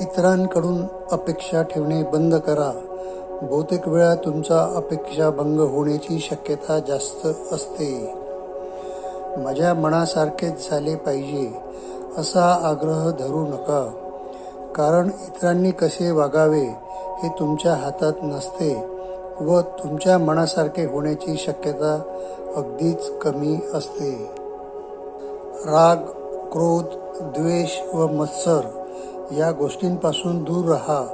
इतरांकडून अपेक्षा ठेवणे बंद करा. बहुतेक वेळा तुमचा अपेक्षा भंग होण्याची शक्यता जास्त असते. माझ्या मनासारखेच झाले पाहिजे असा आग्रह धरू नका. कारण इतरांनी कसे वागावे हे तुमच्या हातात नसते व तुमच्या मनासारखे होण्याची शक्यता अगदीच कमी असते. राग क्रोध द्वेष व मत्सर या गोष्टींपासून दूर राहा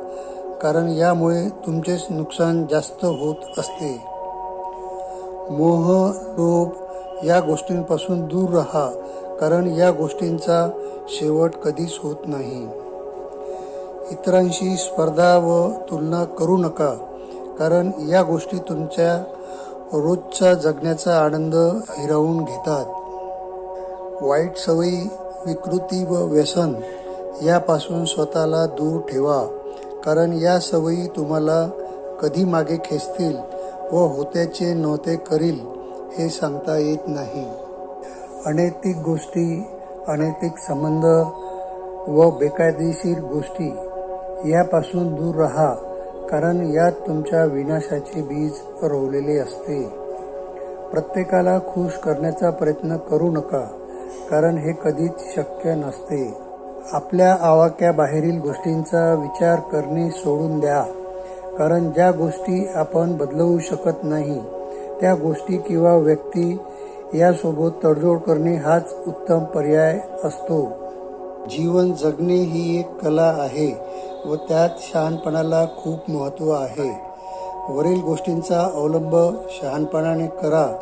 कारण यामुळे तुमचेच नुकसान जास्त होत असते. मोह लोभ या गोष्टींपासून दूर राहा कारण या गोष्टींचा शेवट कधीच होत नाही. इतरांशी स्पर्धा व तुलना करू नका कारण या गोष्टी तुमच्या रोजचा जगण्याचा आनंद हिरावून घेतात. वाईट सवयी विकृती व व्यसन यापासून स्वतःला दूर ठेवा. कारण या सवयी तुम्हाला कधी मागे खेचतील व होत्याचे नव्हते करील हे सांगता येत नाही. अनैतिक गोष्टी अनैतिक संबंध व बेकायदेशीर गोष्टी यापासून दूर राहा कारण यात तुमच्या विनाशाचे बीज रोवलेले असते. प्रत्येकाला खुश करण्याचा प्रयत्न करू नका कारण हे कधीच शक्य नसते. आपल्या आवाक्याबाहेरील गोष्टींचा विचार करणे सोडून द्या. कारण ज्या गोष्टी आपण बदलवू शकत नाही त्या गोष्टी किंवा व्यक्ती यासोबत तडजोड करणे हाच उत्तम पर्याय असतो. जीवन जगणे ही एक कला आहे व त्यात शहाणपणाला खूप महत्त्व आहे. वरील गोष्टींचा अवलंब शहाणपणाने करा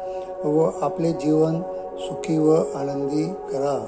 व आपले जीवन सुखी व आनंदी करा.